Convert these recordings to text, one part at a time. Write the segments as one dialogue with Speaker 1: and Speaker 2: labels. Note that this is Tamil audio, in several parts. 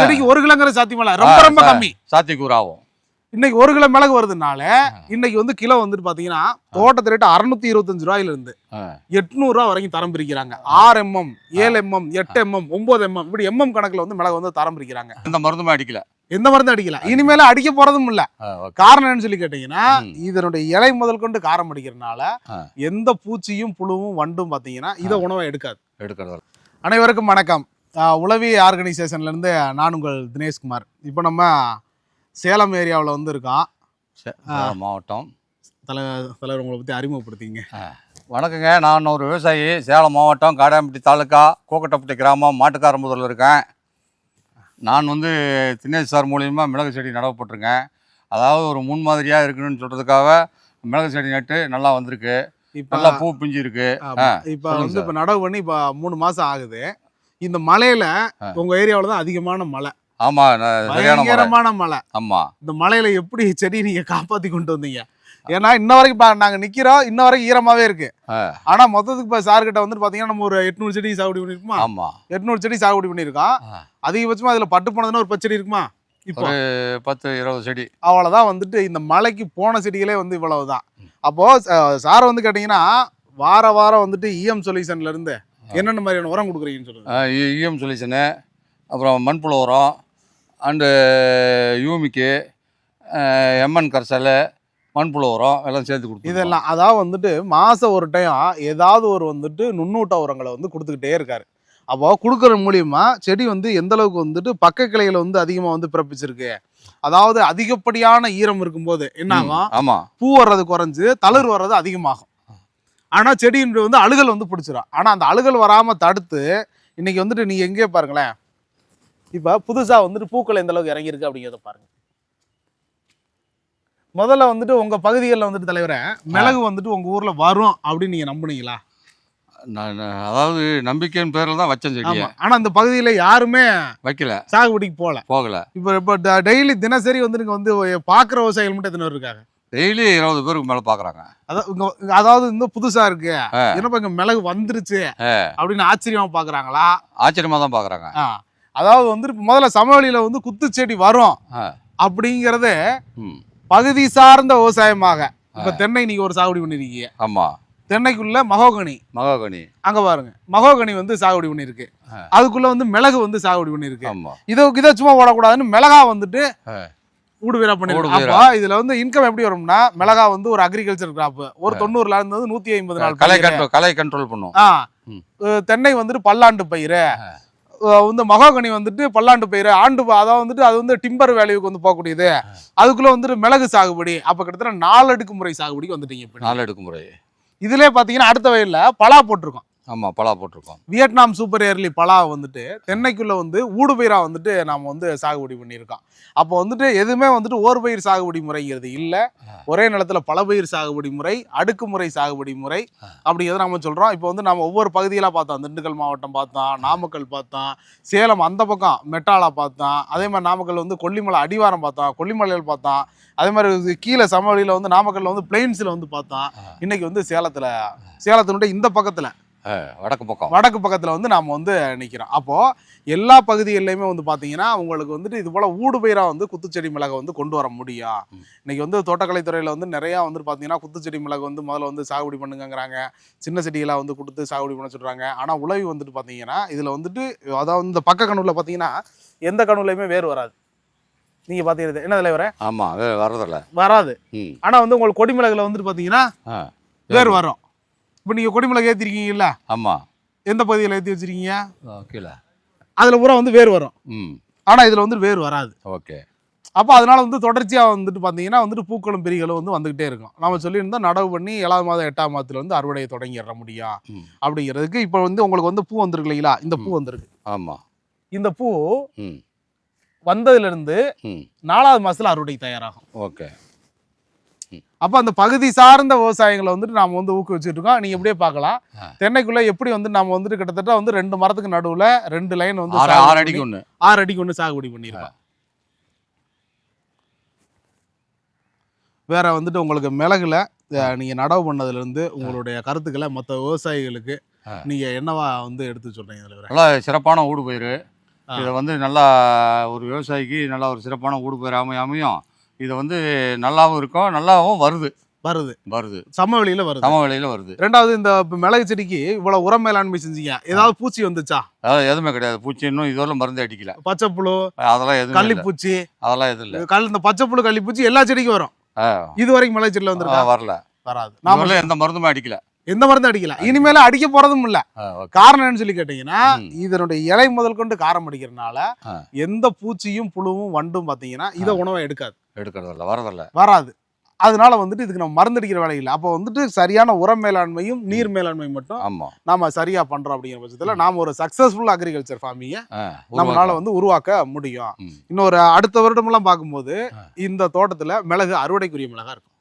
Speaker 1: செடிக்கு ஒரு கிலோங்கிற சாத்தியமில்ல ரொம்ப ரொம்ப கம்மி.
Speaker 2: சாத்தியக்கூறாகும்
Speaker 1: இன்னைக்கு ஒரு கிலோ மிளகு வருதுனால இன்னைக்கு வந்து கிலோ வந்துட்டு பாத்தீங்கன்னா தோட்டத்து ரேட்டு அறுநூத்தி இருபத்தஞ்சு ரூபாயில இருந்து. எட்நூறு ரூபா வரைக்கும் தரம் பிரிக்கிறாங்க. ஆறு எம்எம் ஏழு எம்எம் எட்டு எம்எம் ஒன்பது எம்எம் இப்படி எம்எம் கணக்குல வந்து மிளகு வந்து தரம் பிரிக்கிறாங்க.
Speaker 2: எந்த மருந்துமே அடிக்கல.
Speaker 1: எந்த மருந்து அடிக்கல. இனிமேல அடிக்க போறதும் இல்ல. காரணம் என்னன்னு சொல்லி கேட்டீங்கன்னா. இதனுடைய இலை முதல் கொண்டு காரம் அடிக்கிறதுனால. எந்த பூச்சியும் புழுவும் வண்டும் பாத்தீங்கன்னா இதை உணவை எடுக்காது.
Speaker 2: எடுக்கிறது.
Speaker 1: அனைவருக்கும் வணக்கம். உளவி ஆர்கனைசேஷன்ல இருந்து நான் உங்கள் தினேஷ்குமார். இப்போ நம்ம சேலம் ஏரியாவில் வந்து இருக்கோம்
Speaker 2: மாவட்டம்.
Speaker 1: தலை தலைவர் உங்களை பற்றி அறிமுகப்படுத்திங்க
Speaker 2: வணக்கங்க. நான் ஒரு விவசாயி சேலம் மாவட்டம் காடாம்பட்டி தாலுக்கா கோக்கட்டப்பட்டி கிராமம் மாட்டுக்காரம்புதூரில் இருக்கேன். நான் வந்து தினேஷ் சார் மூலியமா மிளகு செடி நடவுப்பட்டிருக்கேன் அதாவது ஒரு முன்மாதிரியாக இருக்கணும்னு சொல்கிறதுக்காக மிளகு செடி நட்டு நல்லா வந்திருக்கு.
Speaker 1: இப்போ
Speaker 2: நல்லா பூ பிஞ்சு இருக்கு
Speaker 1: இப்போ வந்து இப்போ நடவு பண்ணி இப்போ மூணு மாசம் ஆகுது. இந்த மலையில. உங்க ஏரியாவில் தான் அதிகமான மழை
Speaker 2: சரியான மழை
Speaker 1: பயங்கரமான மழை
Speaker 2: ஆமாம்
Speaker 1: இந்த மலையில எப்படி செடி நீங்க காப்பாத்தி கொண்டு வந்தீங்க? ஏன்னா இன்ன வரைக்கும் நாங்க நிக்கிறோம் இன்ன வரைக்கும் ஈரமாவே இருக்கு. ஆனா மொத்தத்துக்கு இப்போ சார் கிட்ட வந்துட்டு பாத்தீங்கன்னா நம்ம ஒரு எட்நூறு செடி சாகுபடி பண்ணிருக்குமா?
Speaker 2: ஆமாம்
Speaker 1: எட்நூறு செடி சாகுபடி பண்ணியிருக்கோம்
Speaker 2: ஆ.
Speaker 1: அதிகபட்சமா அதுல பட்டு போனதுன்னா ஒரு பத்து செடி இருக்குமா? இப்போ.
Speaker 2: பத்து இருபது செடி.
Speaker 1: அவ்வளவுதான் வந்துட்டு இந்த மலைக்கு போன செடிகளே வந்து இவ்வளவுதான். அப்போ சார் வந்து கேட்டீங்கன்னா வார வாரம் வந்துட்டு இஎம் சொல்யூஷன்ல இருந்து என்னென்ன மாதிரியான உரம் கொடுக்குறீங்கன்னு சொல்லுங்க.
Speaker 2: இஎம் சொல்யூஷனு அப்புறம் மண்புழு உரம் அண்டு யூமிக்கு எம்என் கரைசல் மண்புழு உரம் எல்லாம் சேர்த்து கொடுத்து
Speaker 1: இதெல்லாம் அதாவது வந்துட்டு மாசம் ஒரு டைம் ஏதாவது ஒரு வந்துட்டு நுண்ணூட்ட உரங்களை வந்து கொடுத்துக்கிட்டே இருக்காரு. அப்போ கொடுக்குற மூலியமா செடி வந்து எந்த அளவுக்கு வந்துட்டு பக்க கிளைகளை வந்து அதிகமா வந்து பிறப்பிச்சிருக்கு. அதாவது அதிகப்படியான ஈரம் இருக்கும்போது என்ன ஆகும்?
Speaker 2: ஆமாம்
Speaker 1: பூ வர்றது குறைஞ்சு தளிர் வர்றது அதிகமாகும். ஆனா செடியின் வந்து அழுகல் வந்து பிடிச்சிரும். ஆனா அந்த அழுகல் வராம தடுத்து இன்னைக்கு வந்துட்டு நீங்க எங்கேயே பாருங்களேன். இப்ப புதுசா வந்துட்டு பூக்கள் எந்த அளவுக்கு இறங்கியிருக்கு அப்படிங்கிறத பாருங்க. முதல்ல வந்துட்டு உங்க பகுதிகளில் வந்துட்டு தலைவரே மிளகு வந்துட்டு உங்க ஊர்ல வரும் அப்படின்னு நீங்க நம்புனீங்களா?
Speaker 2: நான் அதாவது நம்பிக்கையின் பேரில் தான் வச்சேன் செடியை.
Speaker 1: ஆமா. ஆனா அந்த பகுதியில யாருமே
Speaker 2: வைக்கல.
Speaker 1: சாகுபடிக்கு போகல.
Speaker 2: போகல.
Speaker 1: இப்போ இப்போ டெய்லி தினசரி வந்து வந்து பாக்குற விவசாயிகள் மட்டும் எத்தனை இருக்காங்க?
Speaker 2: டெய்லி இருபது பேருக்கு மேலே பார்க்குறாங்க
Speaker 1: அதாவது இந்த புதுசா இருக்கு. என்னப்பா இங்க மிளகு வந்துருச்சு. அப்படின்னு ஆச்சரியமா பாக்குறாங்களா?
Speaker 2: ஆச்சரியமாக தான் பார்க்குறாங்க
Speaker 1: ஆ. அதாவது வந்து முதல்ல சமவெளியில வந்து குத்துச்செடி வரும். அப்படிங்கறது பகுதி சார்ந்த விவசாயமாக. இப்ப தென்னை நீங்க ஒரு சாகுபடி பண்ணிருக்கீங்க.
Speaker 2: ஆமாம்
Speaker 1: தென்னைக்குள்ள மகோகனி.
Speaker 2: மகாகனி.
Speaker 1: அங்க பாருங்க. மகோகனி வந்து சாகுபடி பண்ணிருக்கு. அதுக்குள்ள வந்து மிளகு வந்து சாகுபடி பண்ணிருக்கு. இதை இதை சும்மா போடக்கூடாதுன்னு மிளகா வந்துட்டு. ஊடு வீரா பண்ணிருக்கு.
Speaker 2: ஊடு வீரா.
Speaker 1: அப்போ இதுல வந்து இன்கம் எப்படி வரும்னா மிளகா வந்து ஒரு அக்ரிகல்ச்சர் கிராப் ஒரு தொண்ணூறுல இருந்து நூத்தி ஐம்பது நாள்
Speaker 2: கலை. கண்ட்ரோல் கலை கண்ட்ரோல் பண்ணும்.
Speaker 1: தென்னை வந்துட்டு பல்லாண்டு பயிர் வந்து மகாகனி வந்துட்டு பல்லாண்டு பயிர் ஆண்டு அதாவது வந்துட்டு அது வந்து டிம்பர் வேல்யூக்கு வந்து போகக்கூடியது. அதுக்குள்ள வந்துட்டு மிளகு சாகுபடி. அப்ப கிட்டத்தட்ட நாலு அடுக்கு முறை சாகுபடிக்கு வந்துட்டீங்க இப்ப
Speaker 2: நாலு எடுக்கும் முறை.
Speaker 1: இதுலயே பாத்தீங்கன்னா அடுத்த வயல்ல பலா போட்டிருக்கோம்.
Speaker 2: ஆமாம் பலா போட்டிருக்கோம்.
Speaker 1: வியட்நாம் சூப்பர் ஏர்லி பலா வந்துட்டு தென்னைக்குள்ள வந்து ஊடு பயிரா வந்துட்டு நாம வந்து சாகுபடி பண்ணியிருக்கோம். அப்போ வந்துட்டு எதுவுமே வந்துட்டு ஓர் பயிர் சாகுபடி முறைங்கிறது இல்ல. ஒரே நிலத்துல பல பயிர் சாகுபடி முறை அடுக்குமுறை சாகுபடி முறை அப்படிங்கிறத நம்ம சொல்றோம். இப்போ வந்து நம்ம ஒவ்வொரு பகுதியெல்லாம் பார்த்தோம். திண்டுக்கல் மாவட்டம் பார்த்தோம் நாமக்கல் பார்த்தோம் சேலம் அந்த பக்கம் மெட்டாலா பார்த்தோம். அதே மாதிரி நாமக்கல் வந்து கொல்லிமலை அடிவாரம் பார்த்தோம் கொல்லிமலையில் பார்த்தோம். அதே மாதிரி கீழே சமவெளியில் வந்து நாமக்கல்ல வந்து பிளெயின்ஸில் வந்து பார்த்தோம். இன்னைக்கு வந்து சேலத்துல சேலத்தினுடைய இந்த பக்கத்துல
Speaker 2: வடக்கு பக்கம்.
Speaker 1: வடக்கு பக்கத்துல வந்து நாம வந்து நிக்கிறோம். அப்போ எல்லா பகுதிகளிலுமே வந்து பாத்தீங்கன்னா உங்களுக்கு வந்துட்டு இது போல ஊடு பயிரா வந்து குத்துச்செடி மிளகை வந்து கொண்டு வர முடியும்.
Speaker 2: ம்.
Speaker 1: இன்னைக்கு வந்து தோட்டக்கலைத்துறையில வந்து நிறைய வந்து பாத்தீங்கன்னா குத்துச்செடி மிளகு வந்து முதல்ல வந்து சாகுபடி பண்ணுங்கங்கிறாங்க. சின்ன செடிகளா வந்து கொடுத்து சாகுபடி பண்ண சொல்றாங்க. ஆனா உழவி வந்துட்டு பாத்தீங்கன்னா இதுல வந்துட்டு அதாவது இந்த பக்க கணுல பாத்தீங்கன்னா எந்த கணுலையுமே வேர் வராது. நீங்க பாத்தீங்கன்னா என்ன தலைவர?
Speaker 2: ஆமாம் அது வர்றதில்ல.
Speaker 1: வராது. ஆனா வந்து உங்களுக்கு கொடிமிளகுல வந்துட்டு பாத்தீங்கன்னா வேர் வரும். இப்போ நீங்க கொடிமிளகு ஏத்திருக்கீங்கல்ல?
Speaker 2: ஆமாம்
Speaker 1: எந்த பகுதியில் ஏற்றி வச்சிருக்கீங்க?
Speaker 2: கீழே.
Speaker 1: அதுல பூரா வந்து வேர் வரும்.
Speaker 2: ம்.
Speaker 1: ஆனா இதுல வந்து வேர் வராது.
Speaker 2: ஓகே.
Speaker 1: அப்போ அதனால வந்து தொடர்ச்சியா வந்துட்டு பாத்தீங்கன்னா வந்துட்டு பூக்களும் பிரிகளும் வந்து வந்துகிட்டே இருக்கும். நம்ம சொல்லியிருந்தோம் நடவு பண்ணி ஏழாவது மாதம் எட்டாம் மாதத்துல வந்து அறுவடையை தொடங்கிட முடியும் அப்படிங்கிறதுக்கு இப்போ வந்து உங்களுக்கு வந்து பூ வந்திருக்கு இல்லைங்களா? இந்த பூ வந்திருக்கு.
Speaker 2: ஆமாம்
Speaker 1: இந்த பூ
Speaker 2: ம்.
Speaker 1: வந்ததுல இருந்து
Speaker 2: ம்.
Speaker 1: நாலாவது மாசத்துல அறுவடை தயாராகும்.
Speaker 2: ஓகே.
Speaker 1: அப்போ அந்த பகுதி சார்ந்த விவசாயங்களை வந்துட்டு நாம வந்து ஊக்குவிச்சுட்டு இருக்கோம் நீங்க எப்படியே பார்க்கலாம். தென்னைக்குள்ள எப்படி வந்து நாம வந்துட்டு கிட்டத்தட்ட வந்து ரெண்டு மரத்துக்கு நடுவுல ரெண்டு லைன் வந்து
Speaker 2: ஆறு அடிக்கு ஒன்று
Speaker 1: ஆறு அடிக்கு ஒன்று சாகுபடி பண்ணியிருக்கோம். வேற வந்துட்டு உங்களுக்கு மிளகுல நீங்க நடவு பண்ணதுல இருந்து உங்களுடைய கருத்துக்களை மற்ற விவசாயிகளுக்கு. நீங்க என்னவா வந்து எடுத்து சொல்றீங்க தலைவரே?
Speaker 2: நல்லா சிறப்பான ஊடு பயிர்.
Speaker 1: ஆ.
Speaker 2: இதை வந்து நல்லா ஒரு விவசாயிக்கு நல்லா ஒரு சிறப்பான ஊடுபயிர் அமை அமையும். இது வந்து நல்லாவும் இருக்கும் நல்லாவும் வருது.
Speaker 1: வருது.
Speaker 2: வருது.
Speaker 1: சமவெளியில வருது.
Speaker 2: சம விலையில வருது.
Speaker 1: ரெண்டாவது இந்த மிளகு செடிக்கு இவ்வளவு உரம் மேலாண்மை செஞ்சீங்க. ஏதாவது பூச்சி வந்துச்சா?
Speaker 2: அதாவது எதுவுமே கிடையாது. பூச்சி இன்னும் இதுவரை மருந்து அடிக்கல.
Speaker 1: பச்சைப்புழு
Speaker 2: அதெல்லாம் எதுவும்
Speaker 1: கள்ளிப்பூச்சி
Speaker 2: அதெல்லாம் எதுவும் இல்லை.
Speaker 1: கல் இந்த பச்சைப்புழு கள்ளிப்பூச்சி எல்லா செடிக்கும் வரும். இது வரைக்கும் மிளகு செடியில வந்திருக்கா?
Speaker 2: வரல.
Speaker 1: வராது. நாம
Speaker 2: இதுவரை எந்த மருந்துமே அடிக்கல.
Speaker 1: எந்த மருந்து அடிக்கல. இனிமேல அடிக்க போறதும் இல்ல. காரணம் என்னன்னு சொல்லி கேட்டீங்கன்னா. இதனுடைய இலை முதல் கொண்டு காரம் அடிக்கிறதுனால. எந்த பூச்சியும் புழுவும் வண்டும் பாத்தீங்கன்னா இதை உணவை எடுக்காது.
Speaker 2: எடுக்கிறதில்ல வரதில்ல.
Speaker 1: வராது. அதனால வந்துட்டு இதுக்கு நம்ம மருந்து அடிக்கிற வேலை இல்லை. அப்போ வந்துட்டு சரியான உரம் மேலாண்மையும் நீர் மேலாண்மை மட்டும்
Speaker 2: ஆமா.
Speaker 1: நாம சரியா பண்றோம் அப்படிங்கிற பட்சத்துல நாம ஒரு சக்சஸ்ஃபுல் அக்ரிகல்ச்சர் ஃபார்மிங்க நம்மளால. வந்து உருவாக்க முடியும். இன்னொரு அடுத்த வருடமெல்லாம் பார்க்கும்போது
Speaker 2: ஆ.
Speaker 1: இந்த தோட்டத்துல மிளகு அறுவடைக்குரிய மிளகா இருக்கும்.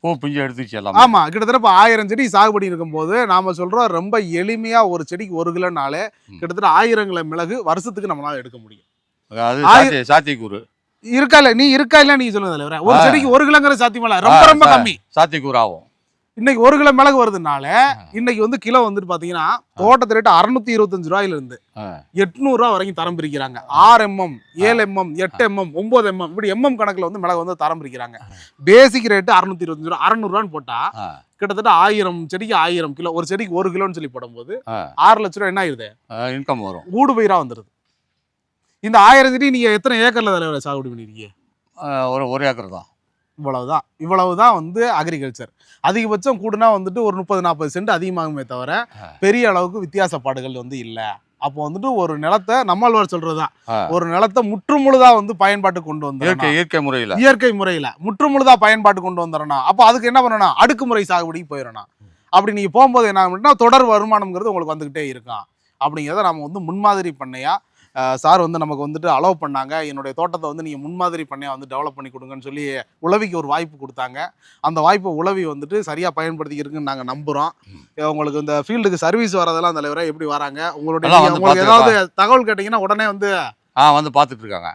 Speaker 2: பூ பிஞ்சு எடுத்துச்சு எல்லாமே.
Speaker 1: ஆமா கிட்டத்தட்ட இப்போ ஆயிரம் செடி சாகுபடி இருக்கும்போது நாம சொல்றோம் ரொம்ப எளிமையா ஒரு செடிக்கு ஒரு கிலோனாலே. கிட்டத்தட்ட ஆயிரங்கள மிளகு வருஷத்துக்கு நம்மளால எடுக்க முடியும்.
Speaker 2: அது
Speaker 1: ஆயி-
Speaker 2: சாத்திய சாத்தியக்கூறு.
Speaker 1: இருக்கா இல்ல? நீ இருக்கா இல்ல? நீங்க சொல்லுங்க தலைவரே. ஒரு. செடிக்கு ஒரு கிலோங்கிற சாத்தியமில்ல. ரொம்ப ரொம்ப. கம்மி.
Speaker 2: சாத்தியக்கூறு ஆகும்
Speaker 1: இன்னைக்கு ஒரு கிலோ மிளகு வருதுனால இன்னைக்கு வந்து கிலோ வந்துட்டு பாத்தீங்கன்னா தோட்டத்து ரேட்டு அறுநூத்தி இருபத்தஞ்சு ரூபாயில இருந்து எட்நூறு ரூபா வரைக்கும் தரம் பிரிக்கிறாங்க. ஆறு எம்எம் ஏழு எம்எம் எட்டு எம்எம் ஒன்பது எம்எம் இப்படி எம்எம் கணக்குல வந்து மிளகு வந்து தரம் பிரிக்கிறாங்க. பேசிக் ரேட்டு அறுநூத்தி இருபத்தஞ்சு ரூபா அறுநூறுவான்னு போட்டா கிட்டத்தட்ட ஆயிரம் செடிக்கு ஆயிரம் கிலோ ஒரு செடிக்கு ஒரு கிலோன்னு சொல்லி போடும்போது. ஆறு லட்ச ரூபா என்ன ஆயிருது?
Speaker 2: இன்கம் வரும்.
Speaker 1: ஊடு பயிரா வந்துருது. இந்த ஆயிரம் செடி நீங்க எத்தனை ஏக்கர்ல தலைவரை சாகுபடி பண்ணிருக்கீங்க
Speaker 2: ஒரு ஒரு ஏக்கர் தான்.
Speaker 1: இவ்வளவுதான். இவ்வளவுதான் வந்து அக்ரிகல்ச்சர் அதிகபட்சம் கூடுனா வந்துட்டு ஒரு முப்பது நாற்பது சென்ட் அதிகமாகுமே தவிர. பெரிய அளவுக்கு வித்தியாசப்பாடுகள் வந்து இல்ல. அப்போ வந்துட்டு ஒரு நிலத்தை நம்மாழ்வார் சொல்றதுதான். ஒரு நிலத்தை முற்றுமுழுதா வந்து பயன்பாட்டுக்கு கொண்டு
Speaker 2: இயற்கை
Speaker 1: வந்தோம்
Speaker 2: இயற்கை முறையில்.
Speaker 1: இயற்கை முறையில. முற்றுமுழுதா பயன்பாட்டு கொண்டு வந்துடணும். அப்போ அதுக்கு என்ன பண்ணணும்? அடுக்குமுறை சாகுபடிக்கு போயிடணும். அப்படி நீங்க போகும்போது என்ன ஆகும்னா தொடர் வருமானம்ங்கிறது உங்களுக்கு வந்துகிட்டே இருக்கும். அப்படிங்கிறத நம்ம வந்து முன்மாதிரி பண்ணையா சார் வந்து நமக்கு வந்துட்டு அலோவ் பண்ணாங்க. என்னுடைய தோட்டத்தை வந்து நீங்கள் முன்மாதிரி பண்ணையா வந்து டெவலப் பண்ணி கொடுங்கன்னு சொல்லி உளவிக்கு ஒரு வாய்ப்பு கொடுத்தாங்க. அந்த வாய்ப்பை உளவி வந்துட்டு சரியாக பயன்படுத்திக்கிறதுக்குன்னு நாங்கள் நம்புகிறோம் உங்களுக்கு இந்த ஃபீல்டுக்கு சர்வீஸ் வரதெல்லாம் தலைவரா எப்படி வராங்க? உங்களுடைய உங்களுக்கு ஏதாவது தகவல் கேட்டிங்கன்னா உடனே வந்து
Speaker 2: ஆ வந்து பார்த்துட்டு இருக்காங்க.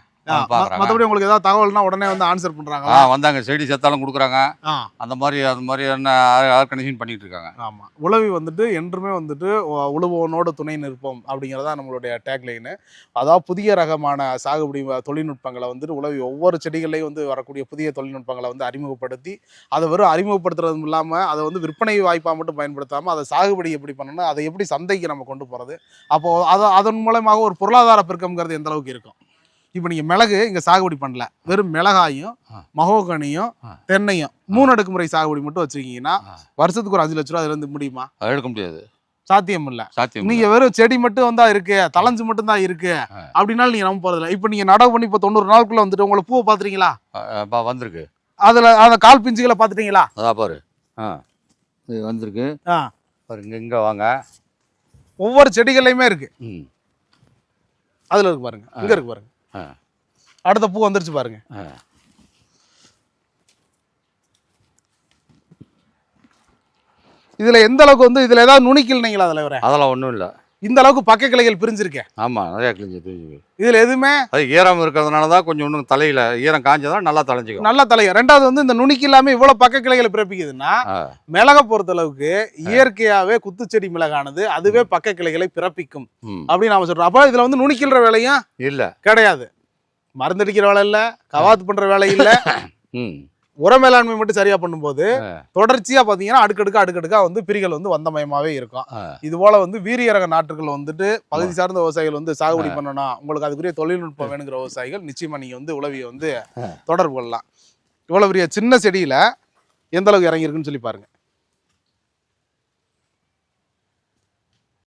Speaker 1: மற்றபடி உங்களுக்கு ஏதாவது தகவல்னா உடனே வந்து ஆன்சர்
Speaker 2: ஆ
Speaker 1: பண்ணுறாங்களா
Speaker 2: வந்தாங்க. செடி செத்தாலும் கொடுக்குறாங்க.
Speaker 1: ஆ.
Speaker 2: அந்த மாதிரி அது மாதிரி என்ன ஆர்கனைசேஷன் பண்ணிட்டு இருக்காங்க.
Speaker 1: ஆமா. உழவி வந்துட்டு என்றுமே வந்துட்டு உழுவோனோடு துணை நிற்போம் அப்படிங்கிறதா நம்மளுடைய டேக்லைனு அதாவது புதிய ரகமான சாகுபடி தொழில்நுட்பங்களை வந்துட்டு உழவி ஒவ்வொரு செடிகள்லையும் வந்து வரக்கூடிய புதிய தொழில்நுட்பங்களை வந்து அறிமுகப்படுத்தி அதை வெறும் அறிமுகப்படுத்துறதும் இல்லாமல் அதை வந்து விற்பனை வாய்ப்பாக மட்டும் பயன்படுத்தாமல் அதை சாகுபடி எப்படி பண்ணணும் அதை எப்படி சந்தைக்கு நம்ம கொண்டு போகிறது அப்போ அதை அதன் மூலமாக ஒரு பொருளாதார பெருக்கம்ங்கிறது எந்த அளவுக்கு இருக்கும்? இப்போ நீங்கள் மிளகு இங்கே சாகுபடி பண்ணல. வெறும் மிளகாயும். மகோகனியும். தென்னையும் மூணு அடுக்குமுறை சாகுபடி மட்டும் வச்சிருக்கீங்கன்னா
Speaker 2: ஆ.
Speaker 1: வருஷத்துக்கு ஒரு அஞ்சு லட்ச ரூபா அதுல இருந்து முடியுமா?
Speaker 2: எடுக்க முடியாது.
Speaker 1: சாத்தியம் இல்ல.
Speaker 2: சாத்தியம்
Speaker 1: நீங்க வெறும் செடி மட்டும் வந்தா இருக்கு தளைஞ்சு மட்டும் தான் இருக்கு. அப்படின்னாலும் நீங்க நம்ப போறதில்ல. இப்போ நீங்க நடவு பண்ணி இப்போ தொண்ணூறு நாளுக்குள்ள வந்துட்டு உங்களை பூவை பாத்துறீங்களா
Speaker 2: வந்திருக்கு.
Speaker 1: அதுல அந்த கால் பிஞ்சுகளை பாத்துட்டீங்களா?
Speaker 2: அதான் பாரு. ஆ. இது வந்திருக்கு.
Speaker 1: ஆ.
Speaker 2: பாரு இங்கே இங்கே வாங்க.
Speaker 1: ஒவ்வொரு செடிகள்லையுமே இருக்கு.
Speaker 2: ம்.
Speaker 1: அதுல இருக்கு பாருங்க. இங்க இருக்கு பாருங்க. அடுத்த பூ வந்துருச்சு பாருங்க.
Speaker 2: ஆ.
Speaker 1: இதுல எந்த அளவுக்கு வந்து இதுல ஏதாவது நுனிக்கல் அதுல வர
Speaker 2: அதெல்லாம் ஒன்றும் இல்லை.
Speaker 1: இந்த அளவுக்கு பக்க கிளைகள் பிரிஞ்சிருக்கேன்
Speaker 2: ஆமாம் நிறையா கிழிஞ்சு தெரிஞ்சு
Speaker 1: இதுல எதுவுமே
Speaker 2: அது ஈரம் இருக்கிறதுனால தான் கொஞ்சம் இன்னும் தலையில் ஈரம் காஞ்சதான் நல்லா தலைஞ்சிக்கும்.
Speaker 1: நல்ல தலைய ரெண்டாவது வந்து இந்த நுனிக்கு இல்லாம இவ்வளவு பக்க கிளைகளை பிறப்பிக்குதுன்னா மிளகை பொறுத்த அளவுக்கு இயற்கையாவே குத்துச்செடி மிளகானது அதுவே பக்க கிளைகளை பிறப்பிக்கும் அப்படின்னு நாம சொல்றோம். அப்ப இதுல வந்து நுனிக்கிற வேலையும்
Speaker 2: இல்லை.
Speaker 1: கிடையாது. மருந்தடிக்கிற வேலை இல்ல கவாத்து பண்ற வேலை இல்ல.
Speaker 2: ம்.
Speaker 1: உர மேலாண்மை மட்டும் சரியா பண்ணும்போது. தொடர்ச்சியா பாத்தீங்கன்னா அடுக்கடுக்கா அடுக்கடுக்கா வந்து பிரிகள் வந்து வந்தமயமாவே இருக்கும். இது போல வந்து வீரிய ரக நாற்றுகள் வந்துட்டு பகுதி சார்ந்த விவசாயிகள் வந்து சாகுபடி பண்ணணும். உங்களுக்கு அதுக்குரிய தொழில்நுட்பம் வேணுங்கிற விவசாயிகள் நிச்சயமா நீங்க வந்து உளவியை வந்து தொடர்பு கொள்ளலாம். இவ்வளவு பெரிய சின்ன செடியில எந்த அளவுக்கு இறங்கியிருக்குன்னு சொல்லி பாருங்க.